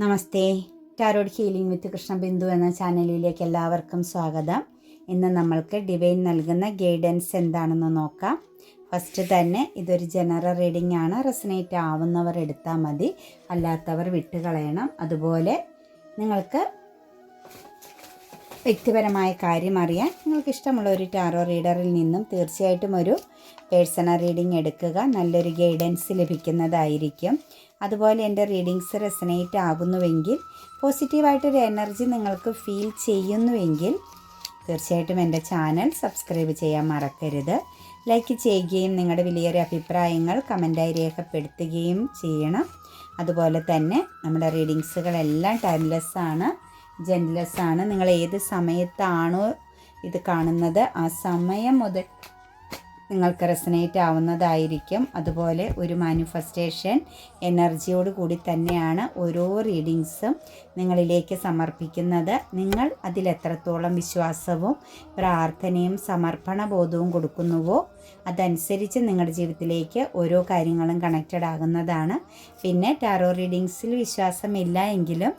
Namaste. Tarot healing with Krishnabindu എന്ന ചാനലിലേക്ക് എല്ലാവർക്കും സ്വാഗതം. ഇന്ന് നമ്മൾക്ക് ഡിവൈൻ നൽകുന്ന ഗൈഡൻസ് എന്താണെന്ന് നോക്കാം. ഫസ്റ്റ് തന്നെ ഇതൊരു ജനറൽ റീഡിംഗ് ആണ്. റെസനേറ്റ് ആവുന്നവർ എടുത്താൽ മതി. അല്ലാത്തവർ വിട്ടുകളയണം. അതുപോലെ നിങ്ങൾക്ക് വ്യക്തിപരമായ കാര്യം അറിയാൻ നിങ്ങൾക്ക് ഇഷ്ടമുള്ള ഒരു ടാറോ റീഡറിൽ നിന്നും തീർച്ചയായിട്ടും ഒരു പേഴ്സണൽ റീഡിംഗ് എടുക്കുക. നല്ലൊരു ഗൈഡൻസ് ലഭിക്കുന്നതായിരിക്കും. അതുപോലെ എന്റെ റീഡിങ്സ് റെസനേറ്റ് ആകുന്നുവെങ്കിൽ പോസിറ്റീവായിട്ടൊരു എനർജി നിങ്ങൾക്ക് ഫീൽ ചെയ്യുന്നുവെങ്കിൽ തീർച്ചയായിട്ടും എന്റെ ചാനൽ സബ്സ്ക്രൈബ് ചെയ്യാൻ മറക്കരുത്. ലൈക്ക് ചെയ്യുകയും നിങ്ങളുടെ വിലയേറിയ അഭിപ്രായങ്ങൾ കമന്റായി രേഖപ്പെടുത്തുകയും ചെയ്യണം. അതുപോലെ തന്നെ നമ്മുടെ റീഡിങ്സുകളെല്ലാം ടൈംലെസ് ആണ് ജെൻലെസ് ആണ്. നിങ്ങൾ ഏത് സമയത്താണോ ഇത് കാണുന്നത് ആ സമയം മുതൽ നിങ്ങൾക്ക് റെസനേറ്റ് ആവുന്നതായിരിക്കും. അതുപോലെ ഒരു മാനിഫെസ്റ്റേഷൻ എനർജിയോട് കൂടി തന്നെയാണ് ഓരോ റീഡിങ്സും നിങ്ങളിലേക്ക് സമർപ്പിക്കുന്നത്. നിങ്ങൾ അതിൽ എത്രത്തോളം വിശ്വാസവും പ്രാർത്ഥനയും സമർപ്പണ ബോധവും കൊടുക്കുന്നുവോ അതനുസരിച്ച് നിങ്ങളുടെ ജീവിതത്തിലേക്ക് ഓരോ കാര്യങ്ങളും കണക്റ്റഡ് ആകുന്നതാണ്. പിന്നെ ടാറോ റീഡിങ്സിൽ വിശ്വാസമില്ല എങ്കിലും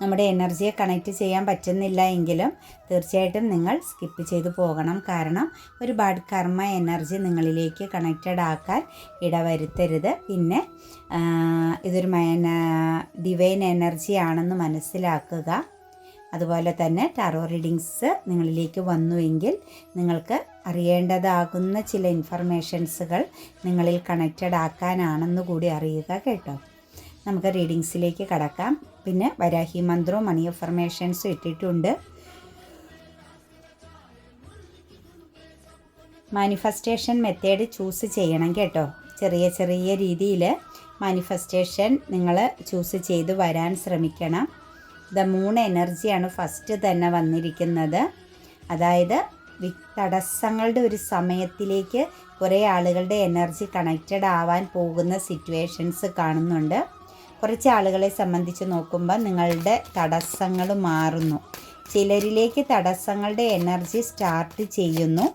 നമ്മുടെ എനർജിയെ കണക്റ്റ് ചെയ്യാൻ പറ്റുന്നില്ല എങ്കിലും തീർച്ചയായിട്ടും നിങ്ങൾ സ്കിപ്പ് ചെയ്തു പോകണം. കാരണം ഒരു ബാഡ് കർമ്മ എനർജി നിങ്ങളിലേക്ക് കണക്റ്റഡ് ആക്കാൻ ഇടവരുത്തരുത്. പിന്നെ ഇതൊരു ഡിവൈൻ എനർജി ആണെന്ന് മനസ്സിലാക്കുക. അതുപോലെ തന്നെ ടാറോ റീഡിങ്സ് നിങ്ങളിലേക്ക് വന്നുവെങ്കിൽ നിങ്ങൾക്ക് അറിയേണ്ടതാകുന്ന ചില ഇൻഫർമേഷൻസുകൾ നിങ്ങളിൽ കണക്റ്റഡ് ആക്കാനാണെന്ന് കൂടി അറിയുക കേട്ടോ. നമുക്ക് റീഡിങ്സിലേക്ക് കടക്കാം. പിന്നെ വരാഹി മന്ത്രവും മണി അഫർമേഷൻസും ഇട്ടിട്ടുണ്ട്. മാനിഫെസ്റ്റേഷൻ മെത്തേഡ് ചൂസ് ചെയ്യണം കേട്ടോ. ചെറിയ ചെറിയ രീതിയിൽ മാനിഫെസ്റ്റേഷൻ നിങ്ങൾ ചൂസ് ചെയ്ത് വരാൻ ശ്രമിക്കണം. ദ മൂൺ എനർജിയാണ് ഫസ്റ്റ് തന്നെ വന്നിരിക്കുന്നത്. അതായത് തടസ്സങ്ങളുടെ ഒരു സമയത്തിലേക്ക് കുറേ ആളുകളുടെ എനർജി കണക്റ്റഡ് ആവാൻ പോകുന്ന സിറ്റുവേഷൻസ് കാണുന്നുണ്ട്. കുറച്ച് ആളുകളെ സംബന്ധിച്ച് നോക്കുമ്പോൾ നിങ്ങളുടെ തടസ്സങ്ങൾ മാറുന്നു. ചിലരിലേക്ക് തടസ്സങ്ങളുടെ എനർജി സ്റ്റാർട്ട് ചെയ്യുന്നു.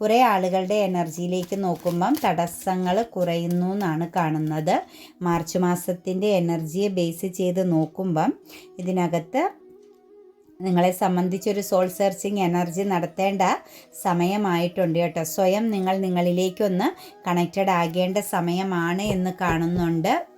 കുറേ ആളുകളുടെ എനർജിയിലേക്ക് നോക്കുമ്പം തടസ്സങ്ങൾ കുറയുന്നു എന്നാണ് കാണുന്നത്. മാർച്ച് മാസത്തിന്റെ എനർജിയെ ബേസ് ചെയ്ത് നോക്കുമ്പം ഇതിനകത്ത് നിങ്ങളെ സംബന്ധിച്ചൊരു സോൾ സെർച്ചിങ് എനർജി നടത്തേണ്ട സമയമായിട്ടുണ്ട് കേട്ടോ. സ്വയം നിങ്ങൾ നിങ്ങളിലേക്കൊന്ന് കണക്റ്റഡ് ആകേണ്ട സമയമാണ് എന്ന് കാണുന്നുണ്ട്.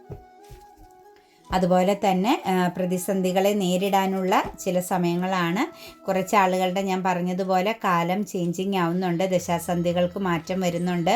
അതുപോലെ തന്നെ പ്രതിസന്ധികളെ നേരിടാനുള്ള ചില സമയങ്ങളാണ്. കുറച്ച് ആളുകളുടെ ഞാൻ പറഞ്ഞതുപോലെ കാലം ചേഞ്ചിങ് ആവുന്നുണ്ട് ദശാസന്ധികൾക്ക് മാറ്റം വരുന്നുണ്ട്.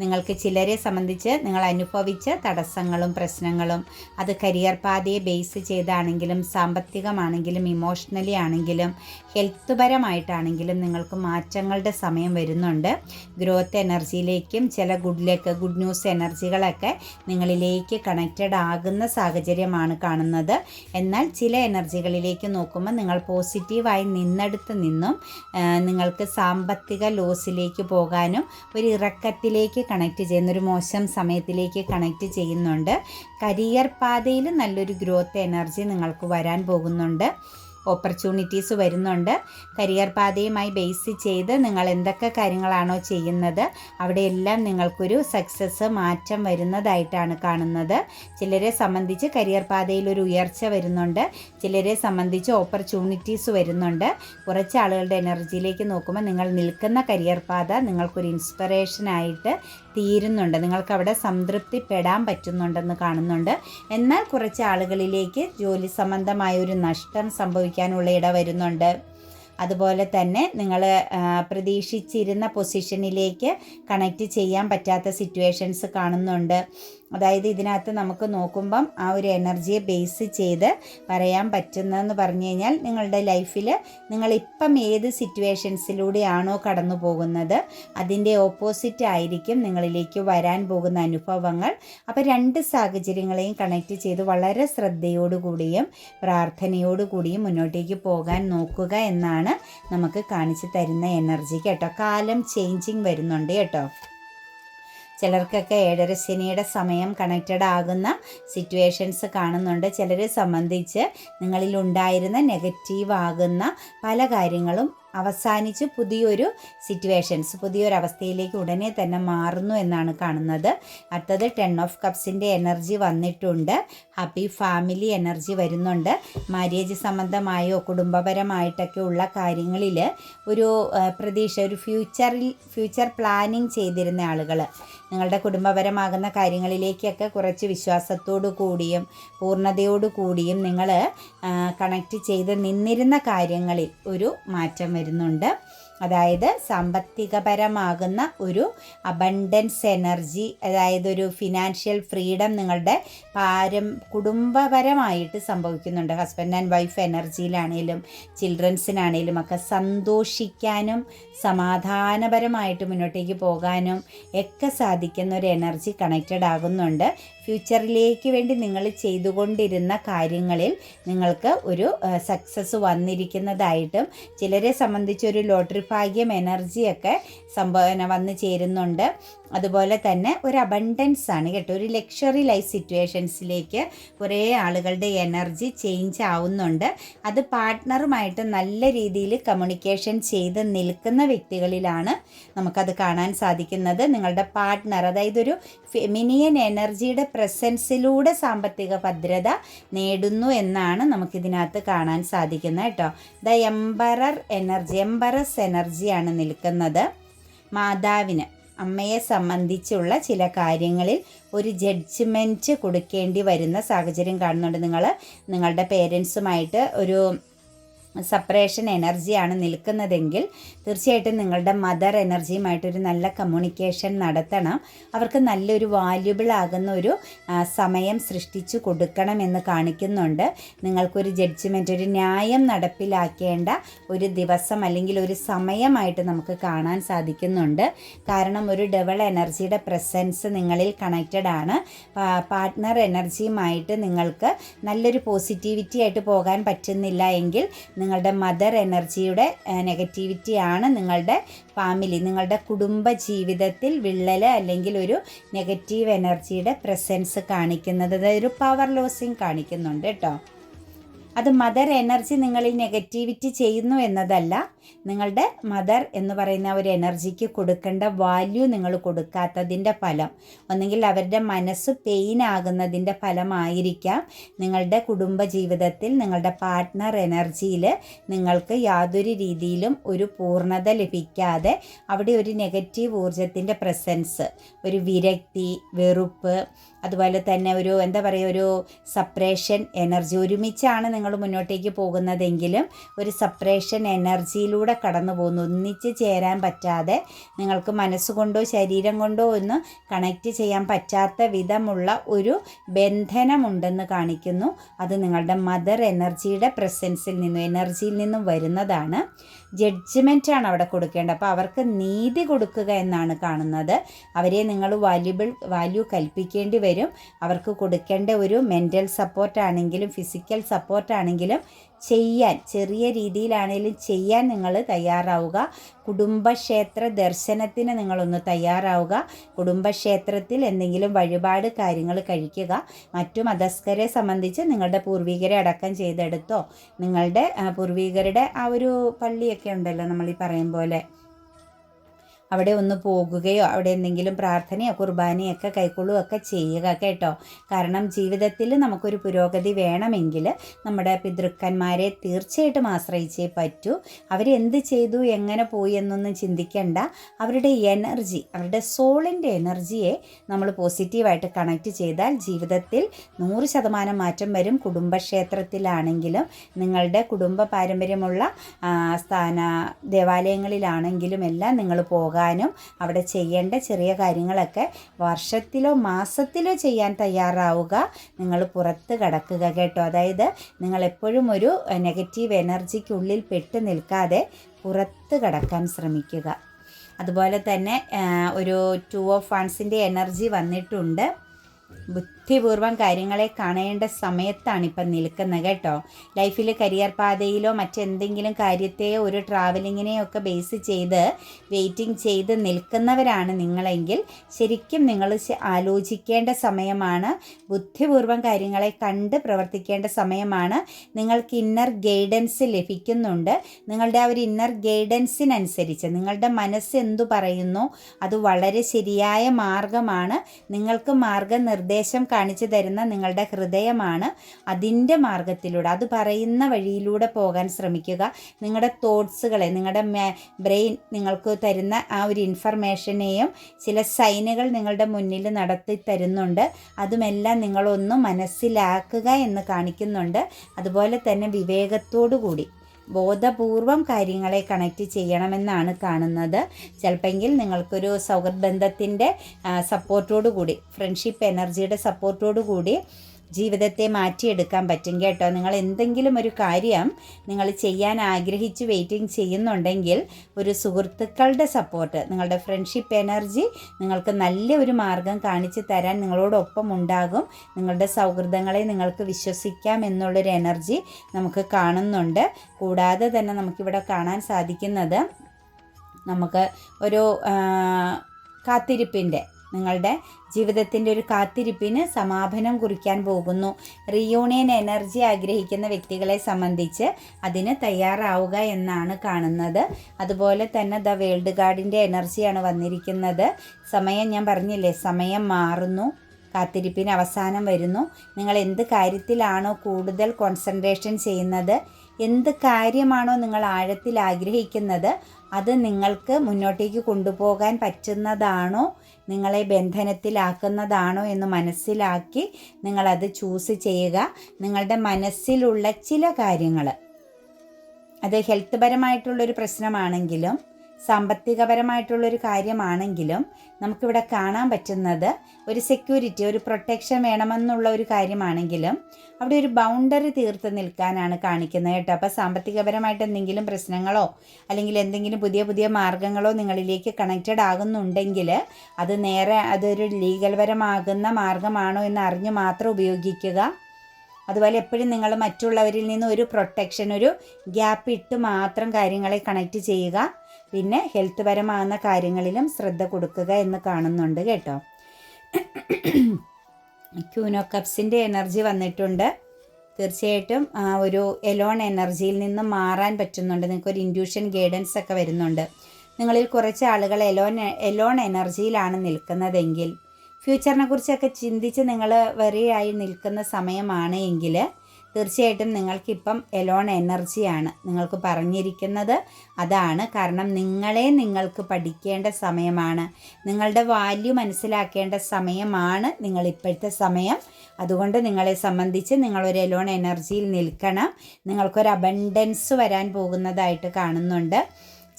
നിങ്ങൾക്ക് ചിലരെ സംബന്ധിച്ച് നിങ്ങൾ അനുഭവിച്ച തടസ്സങ്ങളും പ്രശ്നങ്ങളും അത് കരിയർ പാതയെ ബേസ് ചെയ്താണെങ്കിലും സാമ്പത്തികമാണെങ്കിലും ഇമോഷണലി ആണെങ്കിലും ഹെൽത്ത് പരമായിട്ടാണെങ്കിലും നിങ്ങൾക്ക് മാറ്റങ്ങളുടെ സമയം വരുന്നുണ്ട്. ഗ്രോത്ത് എനർജിയിലേക്കും ചില ഗുഡിലേക്ക് ഗുഡ് ന്യൂസ് എനർജികളൊക്കെ നിങ്ങളിലേക്ക് കണക്റ്റഡ് ആകുന്ന സാഹചര്യമാണ് കാണുന്നത്. എന്നാൽ ചില എനർജികളിലേക്ക് നോക്കുമ്പോൾ നിങ്ങൾ പോസിറ്റീവായി നിന്നെടുത്ത് നിന്നും നിങ്ങൾക്ക് സാമ്പത്തിക ലോസിലേക്ക് പോകാനും ഒരു ഇറക്കത്തിലേക്ക് കണക്ട് ചെയ്യുന്ന ഒരു മോശം സമയത്തിലേക്ക് കണക്ട് ചെയ്യുന്നുണ്ട്. കരിയർ പാതയിൽ നല്ലൊരു ഗ്രോത്ത് എനർജി നിങ്ങൾക്ക് വരാൻ പോകുന്നുണ്ട്. ഓപ്പർച്യൂണിറ്റീസ് വരുന്നുണ്ട്. കരിയർ പാതയുമായി ബേസ് ചെയ്ത് നിങ്ങൾ എന്തൊക്കെ കാര്യങ്ങളാണോ ചെയ്യുന്നത് അവിടെയെല്ലാം നിങ്ങൾക്കൊരു സക്സസ് മാറ്റം വരുന്നതായിട്ടാണ് കാണുന്നത്. ചിലരെ സംബന്ധിച്ച് കരിയർ പാതയിൽ ഒരു ഉയർച്ച വരുന്നുണ്ട് ചിലരെ സംബന്ധിച്ച് ഓപ്പർച്യൂണിറ്റീസ് വരുന്നുണ്ട്. കുറച്ച് ആളുകളുടെ എനർജിയിലേക്ക് നോക്കുമ്പോൾ നിങ്ങൾ നിൽക്കുന്ന കരിയർ പാത നിങ്ങൾക്കൊരു ഇൻസ്പിറേഷനായിട്ട് തീരുന്നുണ്ട്. നിങ്ങൾക്ക് അവിടെ സംതൃപ്തിപ്പെടാൻ പറ്റുന്നുണ്ടെന്ന് കാണുന്നുണ്ട്. എന്നാൽ കുറച്ച് ആളുകളിലേക്ക് ജോലി സംബന്ധമായ ഒരു നഷ്ടം സംഭവിക്കും സംഭവിക്കാനുള്ള ഇട വരുന്നുണ്ട്. അതുപോലെ തന്നെ നിങ്ങൾ പ്രതീക്ഷിച്ചിരുന്ന പൊസിഷനിലേക്ക് കണക്റ്റ് ചെയ്യാൻ പറ്റാത്ത സിറ്റുവേഷൻസ് കാണുന്നുണ്ട്. അതായത് ഇതിനകത്ത് നമുക്ക് നോക്കുമ്പം ആ ഒരു എനർജിയെ ബേസ് ചെയ്ത് പറയാൻ പറ്റുന്നതെന്ന് പറഞ്ഞു കഴിഞ്ഞാൽ നിങ്ങളുടെ ലൈഫിൽ നിങ്ങളിപ്പം ഏത് സിറ്റുവേഷൻസിലൂടെയാണോ കടന്നു പോകുന്നത് അതിന്റെ ഓപ്പോസിറ്റ് ആയിരിക്കും നിങ്ങളിലേക്ക് വരാൻ പോകുന്ന അനുഭവങ്ങൾ. അപ്പോൾ രണ്ട് സാഹചര്യങ്ങളെയും കണക്റ്റ് ചെയ്ത് വളരെ ശ്രദ്ധയോടുകൂടിയും പ്രാർത്ഥനയോടുകൂടിയും മുന്നോട്ടേക്ക് പോകാൻ നോക്കുക എന്നാണ് നമുക്ക് കാണിച്ചു തരുന്ന എനർജി കേട്ടോ. കാലം ചേഞ്ചിങ് വരുന്നുണ്ട് കേട്ടോ. ചിലർക്കൊക്കെ ഏഴര ശനിയുടെ സമയം കണക്റ്റഡ് ആകുന്ന സിറ്റുവേഷൻസ് കാണുന്നുണ്ട്. ചിലരെ സംബന്ധിച്ച് നിങ്ങളിൽ ഉണ്ടായിരുന്ന നെഗറ്റീവ് ആകുന്ന പല കാര്യങ്ങളും അവസാനിച്ച് പുതിയൊരു സിറ്റുവേഷൻസ് പുതിയൊരു അവസ്ഥയിലേക്ക് ഉടനെ തന്നെ മാറുന്നു എന്നാണ് കാണുന്നത്. അടുത്തത് ടെൻ ഓഫ് കപ്സിന്റെ എനർജി വന്നിട്ടുണ്ട്. ഹാപ്പി ഫാമിലി എനർജി വരുന്നുണ്ട്. മാര്യേജ് സംബന്ധമായോ കുടുംബപരമായിട്ടൊക്കെ ഉള്ള കാര്യങ്ങളിൽ ഒരു പ്രതീക്ഷ ഒരു ഫ്യൂച്ചറിൽ ഫ്യൂച്ചർ പ്ലാനിങ് ചെയ്തിരുന്ന ആളുകൾ നിങ്ങളുടെ കുടുംബപരമാകുന്ന കാര്യങ്ങളിലേക്കൊക്കെ കുറച്ച് വിശ്വാസത്തോടു കൂടിയും പൂർണതയോടു കൂടിയും നിങ്ങൾ കണക്റ്റ് ചെയ്ത് നിന്നിരുന്ന കാര്യങ്ങളിൽ ഒരു മാറ്റം വരുന്നുണ്ട്. അതായത് സാമ്പത്തികപരമാകുന്ന ഒരു അബണ്ടൻസ് എനർജി അതായത് ഒരു ഫിനാൻഷ്യൽ ഫ്രീഡം നിങ്ങളുടെ പാരം കുടുംബപരമായിട്ട് സംഭവിക്കുന്നുണ്ട്. ഹസ്ബൻഡ് ആൻഡ് വൈഫ് എനർജിയിലാണേലും ചിൽഡ്രൻസിനാണേലും ഒക്കെ സന്തോഷിക്കാനും സമാധാനപരമായിട്ട് മുന്നോട്ടേക്ക് പോകാനും ഒക്കെ സാധിക്കുന്ന ഒരു എനർജി കണക്റ്റഡ് ആകുന്നുണ്ട്. ഫ്യൂച്ചറിലേക്ക് വേണ്ടി നിങ്ങൾ ചെയ്തുകൊണ്ടിരുന്ന കാര്യങ്ങളിൽ നിങ്ങൾക്ക് ഒരു സക്സസ് വന്നിരിക്കുന്നതായിട്ടും ചിലരെ സംബന്ധിച്ചൊരു ലോട്ടറി ഭാഗ്യം എനർജിയൊക്കെ സംഭവന വന്നു ചേരുന്നുണ്ട്. അതുപോലെ തന്നെ ഒരു അബണ്ടൻസ് ആണ് കേട്ടോ. ഒരു ലക്ഷറി ലൈഫ് സിറ്റുവേഷൻസിലേക്ക് കുറേ ആളുകളുടെ എനർജി ചേഞ്ച് ആവുന്നുണ്ട്. അത് പാർട്ട്ണറുമായിട്ട് നല്ല രീതിയിൽ കമ്മ്യൂണിക്കേഷൻ ചെയ്ത് നിൽക്കുന്ന വ്യക്തികളിലാണ് നമുക്കത് കാണാൻ സാധിക്കുന്നത്. നിങ്ങളുടെ പാർട്ട്ണർ അതായത് ഒരു ഫെമിനിയൻ എനർജിയുടെ പ്രസൻസിലൂടെ സാമ്പത്തിക ഭദ്രത നേടുന്നു എന്നാണ് നമുക്കിതിനകത്ത് കാണാൻ സാധിക്കുന്നത് കേട്ടോ. ദ എംബറർ എനർജി എംബറസ് എനർജിയാണ് നിൽക്കുന്നത്. മാതാവിന് അമ്മയെ സംബന്ധിച്ചുള്ള ചില കാര്യങ്ങളിൽ ഒരു ജഡ്ജ്മെന്റ് കൊടുക്കേണ്ടി വരുന്ന സാഹചര്യം കാണുന്നുണ്ട്. നിങ്ങൾ നിങ്ങളുടെ പേരൻസുമായിട്ട് ഒരു സപ്പറേഷൻ എനർജിയാണ് നിൽക്കുന്നതെങ്കിൽ തീർച്ചയായിട്ടും നിങ്ങളുടെ മദർ എനർജിയുമായിട്ടൊരു നല്ല കമ്മ്യൂണിക്കേഷൻ നടത്തണം. അവർക്ക് നല്ലൊരു വാല്യുബിൾ ആകുന്ന ഒരു സമയം സൃഷ്ടിച്ചു കൊടുക്കണം എന്ന് കാണിക്കുന്നുണ്ട്. നിങ്ങൾക്കൊരു ജഡ്ജ്മെന്റ് ഒരു ന്യായം നടപ്പിലാക്കേണ്ട ഒരു ദിവസം അല്ലെങ്കിൽ ഒരു സമയമായിട്ട് നമുക്ക് കാണാൻ സാധിക്കുന്നുണ്ട്. കാരണം ഒരു ഡബിൾ എനർജിയുടെ പ്രസൻസ് നിങ്ങളിൽ കണക്റ്റഡ് ആണ്. പാർട്ട്ണർ എനർജിയുമായിട്ട് നിങ്ങൾക്ക് നല്ലൊരു പോസിറ്റിവിറ്റി ആയിട്ട് പോകാൻ പറ്റുന്നില്ല എങ്കിൽ നിങ്ങളുടെ മദർ എനർജിയുടെ നെഗറ്റിവിറ്റി ആണ് നിങ്ങളുടെ ഫാമിലി നിങ്ങളുടെ കുടുംബ ജീവിതത്തിൽ വിള്ളൽ അല്ലെങ്കിൽ ഒരു നെഗറ്റീവ് എനർജിയുടെ പ്രസൻസ് കാണിക്കുന്നത്. അതായത് ഒരു പവർ ലോസിങ് കാണിക്കുന്നുണ്ട് കേട്ടോ. അത് മദർ എനർജി നിങ്ങളിൽ നെഗറ്റിവിറ്റി ചെയ്യുന്നു എന്നതല്ല. നിങ്ങളുടെ മദർ എന്ന് പറയുന്ന ഒരു എനർജിക്ക് കൊടുക്കേണ്ട വാല്യൂ നിങ്ങൾ കൊടുക്കാത്തതിന്റെ ഫലം. ഒന്നെങ്കിൽ അവരുടെ മനസ്സ് പെയിൻ ആകുന്നതിന്റെ ഫലമായിരിക്കാം. നിങ്ങളുടെ കുടുംബ ജീവിതത്തിൽ നിങ്ങളുടെ പാർട്ട്ണർ എനർജിയിൽ നിങ്ങൾക്ക് യാതൊരു രീതിയിലും ഒരു പൂർണത ലഭിക്കാതെ അവിടെ ഒരു നെഗറ്റീവ് ഊർജത്തിന്റെ പ്രസൻസ് ഒരു വിരക്തി വെറുപ്പ് അതുപോലെ തന്നെ ഒരു എന്താ പറയുക ഒരു സപ്രേഷൻ എനർജി ഒരുമിച്ചാണ് നിങ്ങൾ മുന്നോട്ടേക്ക് പോകുന്നതെങ്കിലും ഒരു സപ്രേഷൻ എനർജിയിലൂടെ കടന്നു പോകുന്നു. ഒന്നിച്ച് ചേരാൻ പറ്റാതെ നിങ്ങൾക്ക് മനസ്സുകൊണ്ടോ ശരീരം കൊണ്ടോ ഒന്ന് കണക്റ്റ് ചെയ്യാൻ പറ്റാത്ത വിധമുള്ള ഒരു ബന്ധനമുണ്ടെന്ന് കാണിക്കുന്നു. അത് നിങ്ങളുടെ മദർ എനർജിയുടെ പ്രസൻസിൽ നിന്നും എനർജിയിൽ നിന്നും വരുന്നതാണ്. ജഡ്ജ്മെന്റ് ആണ് അവിടെ കൊടുക്കേണ്ടത്. അപ്പോൾ അവർക്ക് നീതി കൊടുക്കുക എന്നാണ് കാണുന്നത്. അവരെ നിങ്ങൾ വാല്യുബിൾ വാല്യൂ കൽപ്പിക്കേണ്ടി വരും. അവർക്ക് കൊടുക്കേണ്ട ഒരു മെന്റൽ സപ്പോർട്ടാണെങ്കിലും ഫിസിക്കൽ സപ്പോർട്ടാണെങ്കിലും ചെയ്യാൻ ചെറിയ രീതിയിലാണെങ്കിലും ചെയ്യാൻ നിങ്ങൾ തയ്യാറാവുക. കുടുംബക്ഷേത്ര ദർശനത്തിന് നിങ്ങളൊന്ന് തയ്യാറാവുക. കുടുംബക്ഷേത്രത്തിൽ എന്തെങ്കിലും വഴിപാട് കാര്യങ്ങൾ കഴിക്കുക. മറ്റു മതസ്ഥരെ സംബന്ധിച്ച് നിങ്ങളുടെ പൂർവികരെ അടക്കം ചെയ്തെടുത്തോ. നിങ്ങളുടെ പൂർവികരുടെ ആ ഒരു പള്ളിയൊക്കെ ഉണ്ടല്ലോ നമ്മൾ ഈ പറയും പോലെ. അവിടെ ഒന്ന് പോകുകയോ അവിടെ എന്തെങ്കിലും പ്രാർത്ഥനയോ കുർബാനയൊക്കെ കൈക്കൊള്ളുകയൊക്കെ ചെയ്യുക കേട്ടോ. കാരണം ജീവിതത്തിൽ നമുക്കൊരു പുരോഗതി വേണമെങ്കിൽ നമ്മുടെ പിതൃക്കന്മാരെ തീർച്ചയായിട്ടും ആശ്രയിച്ചേ പറ്റൂ. അവരെന്ത് ചെയ്തു എങ്ങനെ പോയി എന്നൊന്നും ചിന്തിക്കേണ്ട. അവരുടെ എനർജി അവരുടെ സോളിന്റെ എനർജിയെ നമ്മൾ പോസിറ്റീവായിട്ട് കണക്റ്റ് ചെയ്താൽ ജീവിതത്തിൽ നൂറ് ശതമാനം മാറ്റം വരും. കുടുംബക്ഷേത്രത്തിലാണെങ്കിലും നിങ്ങളുടെ കുടുംബ പാരമ്പര്യമുള്ള സ്ഥാന ദേവാലയങ്ങളിലാണെങ്കിലും എല്ലാം നിങ്ങൾ പോകാനും അവിടെ ചെയ്യേണ്ട ചെറിയ കാര്യങ്ങളൊക്കെ വർഷത്തിലോ മാസത്തിലോ ചെയ്യാൻ തയ്യാറാവുക. നിങ്ങൾ പുറത്ത് കടക്കുക കേട്ടോ. അതായത് നിങ്ങൾ എപ്പോഴും ഒരു നെഗറ്റീവ് എനർജിക്കുള്ളിൽ പെട്ട് നിൽക്കാതെ പുറത്ത് കടക്കാൻ ശ്രമിക്കുക. അതുപോലെ തന്നെ ഒരു ടു ഓഫ് ഫണ്ട്സിന്റെ എനർജി വന്നിട്ടുണ്ട്. ബുദ്ധിപൂർവം കാര്യങ്ങളെ കാണേണ്ട സമയത്താണ് ഇപ്പം നിൽക്കുന്നത് കേട്ടോ. ലൈഫിൽ കരിയർ പാതയിലോ മറ്റെന്തെങ്കിലും കാര്യത്തെയോ ഒരു ട്രാവലിങ്ങിനെയൊക്കെ ബേസ് ചെയ്ത് വെയിറ്റിംഗ് ചെയ്ത് നിൽക്കുന്നവരാണ് നിങ്ങളെങ്കിൽ ശരിക്കും നിങ്ങൾ ആലോചിക്കേണ്ട സമയമാണ്. ബുദ്ധിപൂർവം കാര്യങ്ങളെ കണ്ട് പ്രവർത്തിക്കേണ്ട സമയമാണ്. നിങ്ങൾക്ക് ഇന്നർ ഗൈഡൻസ് ലഭിക്കുന്നുണ്ട്. നിങ്ങളുടെ ആ ഒരു ഇന്നർ ഗൈഡൻസിനനുസരിച്ച് നിങ്ങളുടെ മനസ്സ് എന്തു പറയുന്നു? അത് വളരെ ശരിയായ മാർഗമാണ്. നിങ്ങൾക്ക് മാർഗനിർദ്ദേശം കാണിച്ചു തരുന്ന നിങ്ങളുടെ ഹൃദയമാണ് അതിന്റെ മാർഗത്തിലൂടെ അത് പറയുന്ന വഴിയിലൂടെ പോകാൻ ശ്രമിക്കുക. നിങ്ങളുടെ തോട്ട്സുകളെ നിങ്ങളുടെ ബ്രെയിൻ നിങ്ങൾക്ക് തരുന്ന ആ ഒരു ഇൻഫർമേഷനെയും ചില സൈനുകൾ നിങ്ങളുടെ മുന്നിൽ നടത്തി തരുന്നുണ്ട്. അതുമെല്ലാം നിങ്ങളൊന്ന് മനസ്സിലാക്കുക എന്ന് കാണിക്കുന്നുണ്ട്. അതുപോലെ തന്നെ വിവേകത്തോടു കൂടി ബോധപൂർവം കാര്യങ്ങളെ കണക്ട് ചെയ്യണമെന്നാണ് കാണുന്നത്. ചിലപ്പെങ്കിൽ നിങ്ങൾക്കൊരു സൗഹൃദ ബന്ധത്തിന്റെ സപ്പോർട്ടോടുകൂടി ഫ്രണ്ട്ഷിപ്പ് എനർജിയുടെ സപ്പോർട്ടോടു കൂടി ജീവിതത്തെ മാറ്റിയെടുക്കാൻ പറ്റും കേട്ടോ. നിങ്ങൾ എന്തെങ്കിലും ഒരു കാര്യം നിങ്ങൾ ചെയ്യാൻ ആഗ്രഹിച്ച് വെയിറ്റിംഗ് ചെയ്യുന്നുണ്ടെങ്കിൽ ഒരു സുഹൃത്തുക്കളുടെ സപ്പോർട്ട് നിങ്ങളുടെ ഫ്രണ്ട്ഷിപ്പ് എനർജി നിങ്ങൾക്ക് നല്ല ഒരു മാർഗം കാണിച്ചു തരാൻ നിങ്ങളോടൊപ്പം ഉണ്ടാകും. നിങ്ങളുടെ സൗഹൃദങ്ങളെ നിങ്ങൾക്ക് വിശ്വസിക്കാം എന്നുള്ളൊരു എനർജി നമുക്ക് കാണുന്നുണ്ട്. കൂടാതെ തന്നെ നമുക്കിവിടെ കാണാൻ സാധിക്കുന്നത് നമുക്ക് ഒരു കാത്തിരിപ്പിന്റെ നിങ്ങളുടെ ജീവിതത്തിന്റെ ഒരു കാത്തിരിപ്പിന് സമാപനം കുറിക്കാൻ പോകുന്നു. റിയൂണിയൻ എനർജി ആഗ്രഹിക്കുന്ന വ്യക്തികളെ സംബന്ധിച്ച് അതിന് തയ്യാറാവുക എന്നാണ് കാണുന്നത്. അതുപോലെ തന്നെ ദ വേൾഡ് ഗാർഡിന്റെ എനർജിയാണ് വന്നിരിക്കുന്നത്. സമയം ഞാൻ പറഞ്ഞില്ലേ സമയം മാറുന്നു കാത്തിരിപ്പിന് അവസാനം വരുന്നു. നിങ്ങൾ എന്ത് കാര്യത്തിലാണോ കൂടുതൽ കോൺസെൻട്രേഷൻ ചെയ്യുന്നത് എന്ത് കാര്യമാണോ നിങ്ങൾ ആഴത്തിൽ ആഗ്രഹിക്കുന്നത് അത് നിങ്ങൾക്ക് മുന്നോട്ടേക്ക് കൊണ്ടുപോകാൻ പറ്റുന്നതാണോ നിങ്ങളെ ബന്ധനത്തിലാക്കുന്നതാണോ എന്ന് മനസ്സിലാക്കി നിങ്ങളത് ചൂസ് ചെയ്യുക. നിങ്ങളുടെ മനസ്സിലുള്ള ചില കാര്യങ്ങൾ. അത് ഹെൽത്ത് പരമായിട്ടുള്ളൊരു പ്രശ്നമാണെങ്കിലും സാമ്പത്തികപരമായിട്ടുള്ളൊരു കാര്യമാണെങ്കിലും നമുക്കിവിടെ കാണാൻ പറ്റുന്നത് ഒരു സെക്യൂരിറ്റി ഒരു പ്രൊട്ടക്ഷൻ വേണമെന്നുള്ള ഒരു കാര്യമാണെങ്കിലും അവിടെ ഒരു ബൗണ്ടറി തീർത്ത് നിൽക്കാനാണ് കാണിക്കുന്നത് കേട്ടോ. അപ്പോൾ സാമ്പത്തികപരമായിട്ട് എന്തെങ്കിലും പ്രശ്നങ്ങളോ അല്ലെങ്കിൽ എന്തെങ്കിലും പുതിയ പുതിയ മാർഗങ്ങളോ നിങ്ങളിലേക്ക് കണക്റ്റഡ് ആകുന്നുണ്ടെങ്കിൽ അത് നേരെ അതൊരു ലീഗൽപരമാകുന്ന മാർഗമാണോ എന്ന് അറിഞ്ഞ് മാത്രം ഉപയോഗിക്കുക. അതുപോലെ എപ്പോഴും നിങ്ങൾ മറ്റുള്ളവരിൽ നിന്ന് ഒരു പ്രൊട്ടക്ഷൻ ഒരു ഗ്യാപ്പ് ഇട്ട് മാത്രം കാര്യങ്ങളെ കണക്റ്റ് ചെയ്യുക. പിന്നെ ഹെൽത്ത് പരമാകുന്ന കാര്യങ്ങളിലും ശ്രദ്ധ കൊടുക്കുക എന്ന് കാണുന്നുണ്ട് കേട്ടോ. ക്യൂനോ കപ്സിന്റെ എനർജി വന്നിട്ടുണ്ട്. തീർച്ചയായിട്ടും ഒരു എലോൺ എനർജിയിൽ നിന്ന് മാറാൻ പറ്റുന്നുണ്ട്. നിങ്ങൾക്ക് ഒരു ഇൻഡ്യൂഷൻ ഗൈഡൻസ് ഒക്കെ വരുന്നുണ്ട്. നിങ്ങളിൽ കുറച്ച് ആളുകൾ എലോൺ എലോൺ എനർജിയിലാണ് നിൽക്കുന്നതെങ്കിൽ ഫ്യൂച്ചറിനെ കുറിച്ചൊക്കെ ചിന്തിച്ച് നിങ്ങൾ വെറിയായി നിൽക്കുന്ന സമയമാണ് എങ്കിൽ തീർച്ചയായിട്ടും നിങ്ങൾക്കിപ്പം എലോൺ എനർജിയാണ് നിങ്ങൾക്ക് പറഞ്ഞിരിക്കുന്നത്. അതാണ് കാരണം നിങ്ങളെ നിങ്ങൾക്ക് പഠിക്കേണ്ട സമയമാണ്. നിങ്ങളുടെ വാല്യൂ മനസ്സിലാക്കേണ്ട സമയമാണ് നിങ്ങൾ ഇപ്പോഴത്തെ സമയം. അതുകൊണ്ട് നിങ്ങളെ സംബന്ധിച്ച് നിങ്ങളൊരു എലോൺ എനർജിയിൽ നിൽക്കണം. നിങ്ങൾക്കൊരു അബണ്ടൻസ് വരാൻ പോകുന്നതായിട്ട് കാണുന്നുണ്ട്.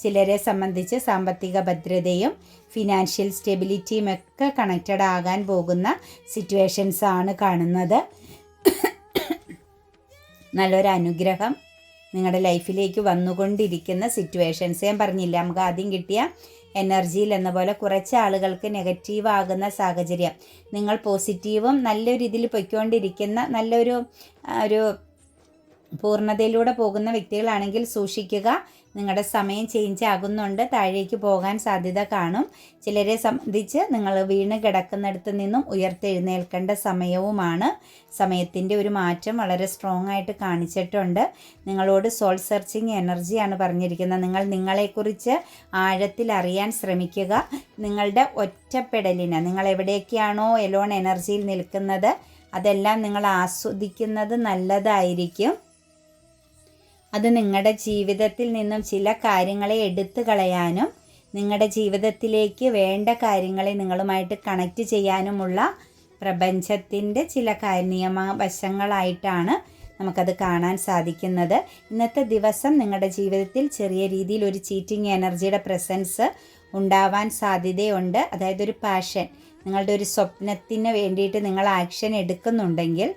ചിലരെ സംബന്ധിച്ച് സാമ്പത്തിക ഭദ്രതയും ഫിനാൻഷ്യൽ സ്റ്റെബിലിറ്റിയും ഒക്കെ കണക്റ്റഡ് ആകാൻ പോകുന്ന സിറ്റുവേഷൻസ് ആണ് കാണുന്നത്. നല്ലൊരു അനുഗ്രഹം നിങ്ങളുടെ ലൈഫിലേക്ക് വന്നുകൊണ്ടിരിക്കുന്ന സിറ്റുവേഷൻസ് ഞാൻ പറഞ്ഞില്ല നമുക്ക് ആദ്യം കിട്ടിയ എനർജിയിൽ എന്ന പോലെ കുറച്ച് ആളുകൾക്ക് നെഗറ്റീവ് ആകുന്ന സാഹചര്യം. നിങ്ങൾ പോസിറ്റീവും നല്ലൊരു ഇതിൽ പൊയ്ക്കൊണ്ടിരിക്കുന്ന നല്ലൊരു ഒരു പൂർണതയിലൂടെ പോകുന്ന വ്യക്തികളാണെങ്കിൽ സൂക്ഷിക്കുക. നിങ്ങളുടെ സമയം ചേഞ്ച് ആകുന്നുണ്ട്. താഴേക്ക് പോകാൻ സാധ്യത കാണും. ചിലരെ സംബന്ധിച്ച് നിങ്ങൾ വീണ് കിടക്കുന്നിടത്ത് നിന്നും ഉയർത്തെഴുന്നേൽക്കേണ്ട സമയവുമാണ്. സമയത്തിന്റെ ഒരു മാറ്റം വളരെ സ്ട്രോങ് ആയിട്ട് കാണിച്ചിട്ടുണ്ട്. നിങ്ങളോട് സോൾ സെർച്ചിങ് എനർജിയാണ് പറഞ്ഞിരിക്കുന്നത്. നിങ്ങൾ നിങ്ങളെക്കുറിച്ച് ആഴത്തിൽ അറിയാൻ ശ്രമിക്കുക. നിങ്ങളുടെ ഒറ്റപ്പെടലിന് നിങ്ങൾ എവിടെയൊക്കെയാണോ എലോൺ എനർജിയിൽ നിൽക്കുന്നത് അതെല്ലാം നിങ്ങൾ ആസ്വദിക്കുന്നത് നല്ലതായിരിക്കും. അത് നിങ്ങളുടെ ജീവിതത്തിൽ നിന്നും ചില കാര്യങ്ങളെ എടുത്തു കളയാനും നിങ്ങളുടെ ജീവിതത്തിലേക്ക് വേണ്ട കാര്യങ്ങളെ നിങ്ങളുമായിട്ട് കണക്റ്റ് ചെയ്യാനുമുള്ള പ്രപഞ്ചത്തിന്റെ ചില നിയമവശങ്ങളായിട്ടാണ് നമുക്കത് കാണാൻ സാധിക്കുന്നത്. ഇന്നത്തെ ദിവസം നിങ്ങളുടെ ജീവിതത്തിൽ ചെറിയ രീതിയിൽ ഒരു ചീറ്റിംഗ് എനർജിയുടെ പ്രസൻസ് ഉണ്ടാവാൻ സാധ്യതയുണ്ട്. അതായത് ഒരു പാഷൻ നിങ്ങളുടെ ഒരു സ്വപ്നത്തിന് വേണ്ടിയിട്ട് നിങ്ങൾ ആക്ഷൻ എടുക്കുന്നുണ്ടെങ്കിൽ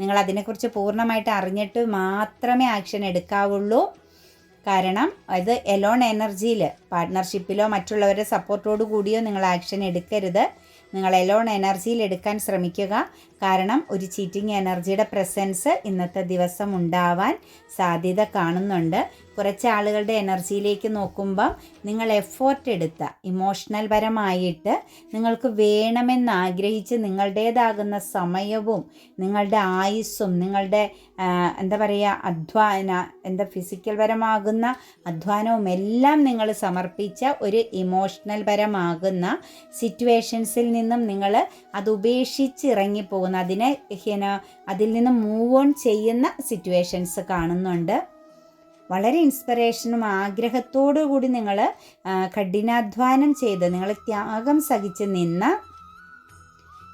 നിങ്ങൾ അതിനെക്കുറിച്ച് പൂർണമായിട്ട് അറിഞ്ഞിട്ട് മാത്രമേ ആക്ഷൻ എടുക്കാവുള്ളൂ. കാരണം അത് എലോൺ എനർജിയിൽ പാർട്ട്ണർഷിപ്പിലോ മറ്റുള്ളവരുടെ സപ്പോർട്ടോടു കൂടിയോ നിങ്ങൾ ആക്ഷൻ എടുക്കരുത്. നിങ്ങൾ എലോൺ എനർജിയിൽ എടുക്കാൻ ശ്രമിക്കുക. കാരണം ഒരു ചീറ്റിംഗ് എനർജിയുടെ പ്രസൻസ് ഇന്നത്തെ ദിവസം ഉണ്ടാവാൻ സാധ്യത കാണുന്നുണ്ട്. കുറച്ച് ആളുകളുടെ എനർജിയിലേക്ക് നോക്കുമ്പം നിങ്ങൾ എഫോർട്ട് എടുത്ത ഇമോഷണൽ പരമായിട്ട് നിങ്ങൾക്ക് വേണമെന്ന് ആഗ്രഹിച്ച് നിങ്ങളുടേതാകുന്ന സമയവും നിങ്ങളുടെ ആയുസ്സും നിങ്ങളുടെ എന്താ പറയുക അധ്വാന എന്താ ഫിസിക്കൽ പരമാകുന്ന അധ്വാനവും എല്ലാം നിങ്ങൾ സമർപ്പിച്ച ഒരു ഇമോഷണൽ പരമാകുന്ന സിറ്റുവേഷൻസിൽ നിന്നും നിങ്ങൾ അത് ഉപേക്ഷിച്ച് അതിനെ അതിൽ നിന്ന് മൂവ് ഓൺ ചെയ്യുന്ന സിറ്റുവേഷൻസ് കാണുന്നുണ്ട്. വളരെ ഇൻസ്പിറേഷനും ആഗ്രഹത്തോടു കൂടി നിങ്ങൾ കഠിനാധ്വാനം ചെയ്ത് നിങ്ങൾ ത്യാഗം സഹിച്ച് നിന്ന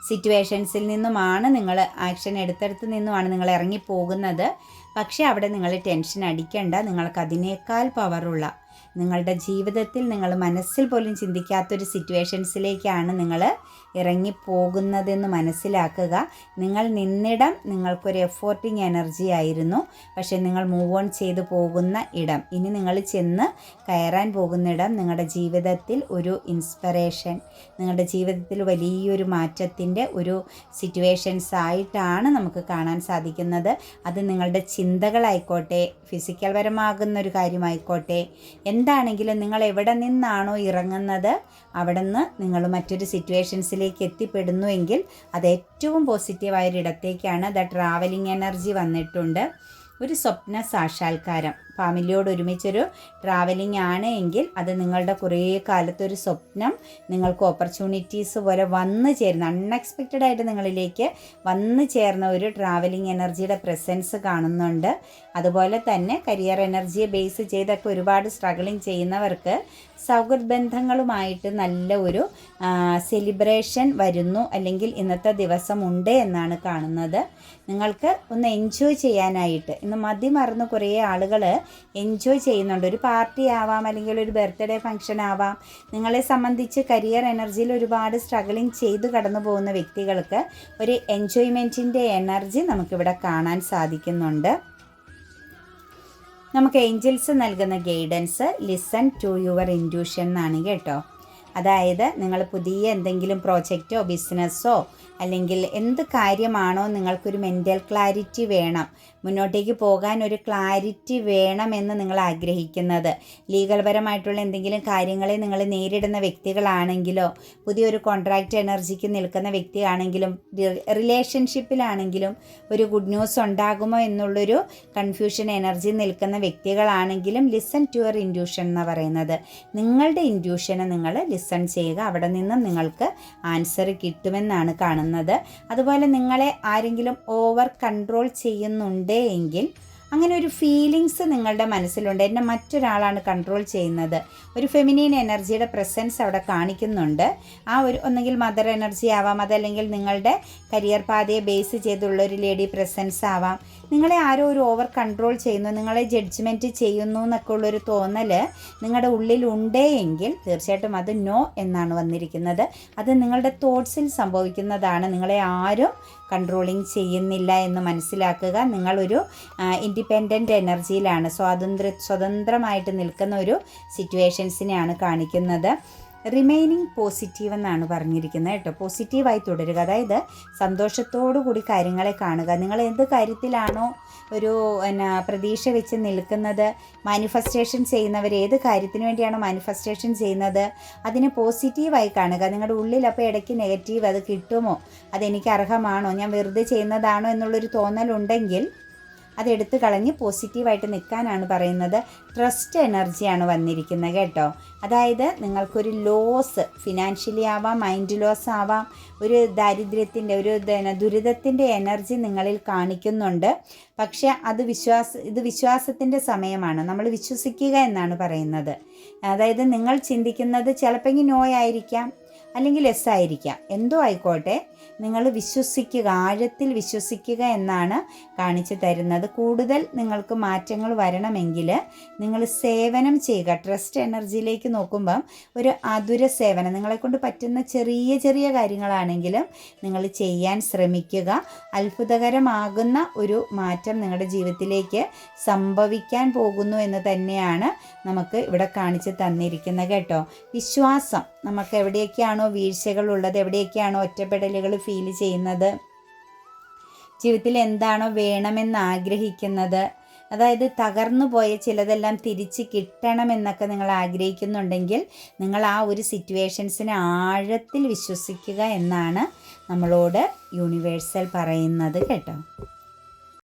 സിറ്റുവേഷൻസിൽ നിന്നുമാണ് നിങ്ങൾ ആക്ഷൻ എടുത്തെടുത്ത് നിന്നുമാണ് നിങ്ങൾ ഇറങ്ങിപ്പോകുന്നത് പക്ഷേ അവിടെ നിങ്ങൾ ടെൻഷൻ അടിക്കേണ്ട. നിങ്ങൾക്ക് അതിനേക്കാൾ പവറുള്ള നിങ്ങളുടെ ജീവിതത്തിൽ നിങ്ങൾ മനസ്സിൽ പോലും ചിന്തിക്കാത്തൊരു സിറ്റുവേഷൻസിലേക്കാണ് നിങ്ങൾ ഇറങ്ങിപ്പോകുന്നതെന്ന് മനസ്സിലാക്കുക. നിങ്ങൾ നിന്നിടം നിങ്ങൾക്കൊരു എഫോർട്ടിങ് എനർജി ആയിരുന്നു. പക്ഷേ നിങ്ങൾ മൂവ് ഓൺ ചെയ്തു പോകുന്ന ഇടം. ഇനി നിങ്ങൾ ചെന്ന് കയറാൻ പോകുന്ന ഇടം നിങ്ങളുടെ ജീവിതത്തിൽ ഒരു ഇൻസ്പിറേഷൻ നിങ്ങളുടെ ജീവിതത്തിൽ വലിയൊരു മാറ്റത്തിന്റെ ഒരു സിറ്റുവേഷൻസ് ആയിട്ടാണ് നമുക്ക് കാണാൻ സാധിക്കുന്നത്. അത് നിങ്ങളുടെ ചിന്തകളായിക്കോട്ടെ ഫിസിക്കൽ പരമാകുന്ന ഒരു കാര്യമായിക്കോട്ടെ എന്താണെങ്കിലും നിങ്ങൾ എവിടെ നിന്നാണോ ഇറങ്ങുന്നത് അവിടെ നിന്ന് നിങ്ങൾ മറ്റൊരു സിറ്റുവേഷൻസിലേക്ക് എത്തിപ്പെടുന്നുവെങ്കിൽ അത് ഏറ്റവും പോസിറ്റീവായൊരിടത്തേക്കാണ് ദ ട്രാവലിംഗ് എനർജി വന്നിട്ടുണ്ട്. ഒരു സ്വപ്ന സാക്ഷാത്കാരം. ഫാമിലിയോട് ഒരുമിച്ചൊരു ട്രാവലിംഗ് ആണ് എങ്കിൽ അത് നിങ്ങളുടെ കുറേ കാലത്തൊരു സ്വപ്നം നിങ്ങൾക്ക് ഓപ്പർച്യൂണിറ്റീസ് പോലെ വന്നു ചേരുന്ന അൺഎക്സ്പെക്റ്റഡ് ആയിട്ട് നിങ്ങളിലേക്ക് വന്നു ചേർന്ന ഒരു ട്രാവലിംഗ് എനർജിയുടെ പ്രസൻസ് കാണുന്നുണ്ട്. അതുപോലെ തന്നെ കരിയർ എനർജിയെ ബേസ് ചെയ്തൊക്കെ ഒരുപാട് സ്ട്രഗിളിങ് ചെയ്യുന്നവർക്ക് സൗഹൃദ ബന്ധങ്ങളുമായിട്ട് നല്ല ഒരു സെലിബ്രേഷൻ വരുന്നു. അല്ലെങ്കിൽ ഇന്നത്തെ ദിവസം ഉണ്ട് എന്നാണ് കാണുന്നത്. നിങ്ങൾക്ക് ഒന്ന് എൻജോയ് ചെയ്യാനായിട്ട് ഇന്ന് മതി മറന്ന് കുറേ ആളുകൾ എൻജോയ് ചെയ്യുന്നുണ്ട്. ഒരു പാർട്ടി ആവാം അല്ലെങ്കിൽ ഒരു ബർത്ത്ഡേ ഫംഗ്ഷൻ ആവാം. നിങ്ങളെ സംബന്ധിച്ച് കരിയർ എനർജിയിൽ ഒരുപാട് സ്ട്രഗിളിങ് ചെയ്ത് കടന്നു പോകുന്ന വ്യക്തികൾക്ക് ഒരു എൻജോയ്മെന്റിന്റെ എനർജി നമുക്കിവിടെ കാണാൻ സാധിക്കുന്നുണ്ട്. നമുക്ക് ഏഞ്ചൽസ് നൽകുന്ന guidance listen to your intuition എന്നാണ് കേട്ടോ. അതായത് നിങ്ങൾ പുതിയ എന്തെങ്കിലും പ്രോജക്റ്റോ ബിസിനസ്സോ അല്ലെങ്കിൽ എന്ത് കാര്യമാണോ നിങ്ങൾക്കൊരു മെന്റൽ ക്ലാരിറ്റി വേണം. മുന്നോട്ടേക്ക് പോകാൻ ഒരു ക്ലാരിറ്റി വേണമെന്ന് നിങ്ങൾ ആഗ്രഹിക്കുന്നത്. ലീഗൽ പരമായിട്ടുള്ള എന്തെങ്കിലും കാര്യങ്ങളെ നിങ്ങൾ നേരിടുന്ന വ്യക്തികളാണെങ്കിലോ പുതിയൊരു കോൺട്രാക്റ്റ് എനർജിക്ക് നിൽക്കുന്ന വ്യക്തിയാണെങ്കിലും റിലേഷൻഷിപ്പിലാണെങ്കിലും ഒരു ഗുഡ് ന്യൂസ് ഉണ്ടാകുമോ എന്നുള്ളൊരു കൺഫ്യൂഷൻ എനർജി നിൽക്കുന്ന വ്യക്തികളാണെങ്കിലും ലിസൺ ടു യുവർ ഇൻഡ്യൂഷൻ എന്ന് പറയുന്നത്. നിങ്ങളുടെ ഇൻഡ്യൂഷനെ നിങ്ങൾ ലിസൺ ചെയ്യുക. അവിടെ നിന്നും നിങ്ങൾക്ക് ആൻസർ കിട്ടുമെന്നാണ് കാണുന്നത്. അതുപോലെ നിങ്ങളെ ആരെങ്കിലും ഓവർ കൺട്രോൾ ചെയ്യുന്നുണ്ട് എങ്കിൽ അങ്ങനെ ഒരു ഫീലിങ്സ് നിങ്ങളുടെ മനസ്സിലുണ്ട്. എന്നെ മറ്റൊരാളാണ് കൺട്രോൾ ചെയ്യുന്നത്. ഒരു ഫെമിനീൻ എനർജിയുടെ പ്രസൻസ് അവിടെ കാണിക്കുന്നുണ്ട്. ആ ഒരു ഒന്നെങ്കിൽ മദർ എനർജി ആവാം അതല്ലെങ്കിൽ നിങ്ങളുടെ കരിയർ പാതയെ ബേസ് ചെയ്തുള്ള ഒരു ലേഡി പ്രസൻസ് ആവാം. നിങ്ങളെ ആരോ ഒരു ഓവർ കൺട്രോൾ ചെയ്യുന്നു നിങ്ങളെ ജഡ്ജ്മെന്റ് ചെയ്യുന്നു എന്നൊക്കെ ഉള്ളൊരു തോന്നൽ നിങ്ങളുടെ ഉണ്ടേ എങ്കിൽ തീർച്ചയായിട്ടും അത് നോ എന്നാണ് വന്നിരിക്കുന്നത്. അത് നിങ്ങളുടെ തോട്ട്സിൽ സംഭവിക്കുന്നതാണ്. നിങ്ങളെ ആരും കൺട്രോളിങ് ചെയ്യുന്നില്ല എന്ന് മനസ്സിലാക്കുക. നിങ്ങളൊരു ഇൻഡിപെൻഡന്റ് എനർജിയിലാണ് സ്വാതന്ത്ര്യ സ്വതന്ത്രമായിട്ട് നിൽക്കുന്ന ഒരു സിറ്റുവേഷൻസിനെയാണ് കാണിക്കുന്നത്. റിമൈനിങ് പോസിറ്റീവ് എന്നാണ് പറഞ്ഞിരിക്കുന്നത് കേട്ടോ. പോസിറ്റീവായി തുടരുക. അതായത് സന്തോഷത്തോടു കൂടി കാര്യങ്ങളെ കാണുക. നിങ്ങൾ എന്ത് കാര്യത്തിലാണോ ഒരു എന്നാ പ്രതീക്ഷ വെച്ച് നിൽക്കുന്നത് മാനിഫെസ്റ്റേഷൻ ചെയ്യുന്നവർ ഏത് കാര്യത്തിന് വേണ്ടിയാണോ മാനിഫെസ്റ്റേഷൻ ചെയ്യുന്നത് അതിനെ പോസിറ്റീവായി കാണുക. നിങ്ങളുടെ ഉള്ളിൽ അപ്പോൾ ഇടയ്ക്ക് നെഗറ്റീവ് അത് കിട്ടുമോ? അതെനിക്ക് അർഹമാണോ? ഞാൻ വെറുതെ ചെയ്യുന്നതാണോ എന്നുള്ളൊരു തോന്നലുണ്ടെങ്കിൽ അതെടുത്ത് കളഞ്ഞ് പോസിറ്റീവായിട്ട് നിൽക്കാനാണ് പറയുന്നത്. ട്രസ്റ്റ് എനർജിയാണ് വന്നിരിക്കുന്നത് കേട്ടോ. അതായത് നിങ്ങൾക്കൊരു ലോസ് ഫിനാൻഷ്യലി ആവാം മൈൻഡ് ലോസ് ആവാം ഒരു ദാരിദ്ര്യത്തിന്റെ ഒരു ദുരിതത്തിന്റെ എനർജി നിങ്ങളിൽ കാണിക്കുന്നുണ്ട്. പക്ഷേ അത് വിശ്വാസ ഇത് വിശ്വാസത്തിന്റെ സമയമാണ്. നമ്മൾ വിശ്വസിക്കുക എന്നാണ് പറയുന്നത്. അതായത് നിങ്ങൾ ചിന്തിക്കുന്നത് ചിലപ്പോൾ നോയായിരിക്കാം അല്ലെങ്കിൽ എസ് ആയിരിക്കാം. എന്തോ ആയിക്കോട്ടെ. നിങ്ങൾ വിശ്വസിക്കുക ആഴത്തിൽ വിശ്വസിക്കുക എന്നാണ് കാണിച്ചു തരുന്നത്. കൂടുതൽ നിങ്ങൾക്ക് മാറ്റങ്ങൾ വരണമെങ്കിൽ നിങ്ങൾ സേവനം ചെയ്യുക. ട്രസ്റ്റ് എനർജിയിലേക്ക് നോക്കുമ്പം ഒരു അതുര സേവനം. നിങ്ങളെക്കൊണ്ട് പറ്റുന്ന ചെറിയ ചെറിയ കാര്യങ്ങളാണെങ്കിലും നിങ്ങൾ ചെയ്യാൻ ശ്രമിക്കുക. അത്ഭുതകരമാകുന്ന ഒരു മാറ്റം നിങ്ങളുടെ ജീവിതത്തിലേക്ക് സംഭവിക്കാൻ പോകുന്നു എന്ന് തന്നെയാണ് നമുക്ക് ഇവിടെ കാണിച്ചു തന്നിരിക്കുന്നത് കേട്ടോ. വിശ്വാസം. നമുക്ക് എവിടെയൊക്കെയാണോ വീഴ്ചകളുള്ളത് എവിടെയൊക്കെയാണോ ഒറ്റപ്പെടലുകൾ ഫീൽ ചെയ്യുന്നത്. ജീവിതത്തിൽ എന്താണോ വേണമെന്ന് ആഗ്രഹിക്കുന്നത്. അതായത് തകർന്നു പോയ ചിലതെല്ലാം തിരിച്ച് കിട്ടണമെന്നൊക്കെ നിങ്ങൾ ആഗ്രഹിക്കുന്നുണ്ടെങ്കിൽ നിങ്ങൾ ആ ഒരു സിറ്റുവേഷൻസിനെ ആഴത്തിൽ വിശ്വസിക്കുക എന്നാണ് നമ്മളോട് യൂണിവേഴ്സൽ പറയുന്നത് കേട്ടോ.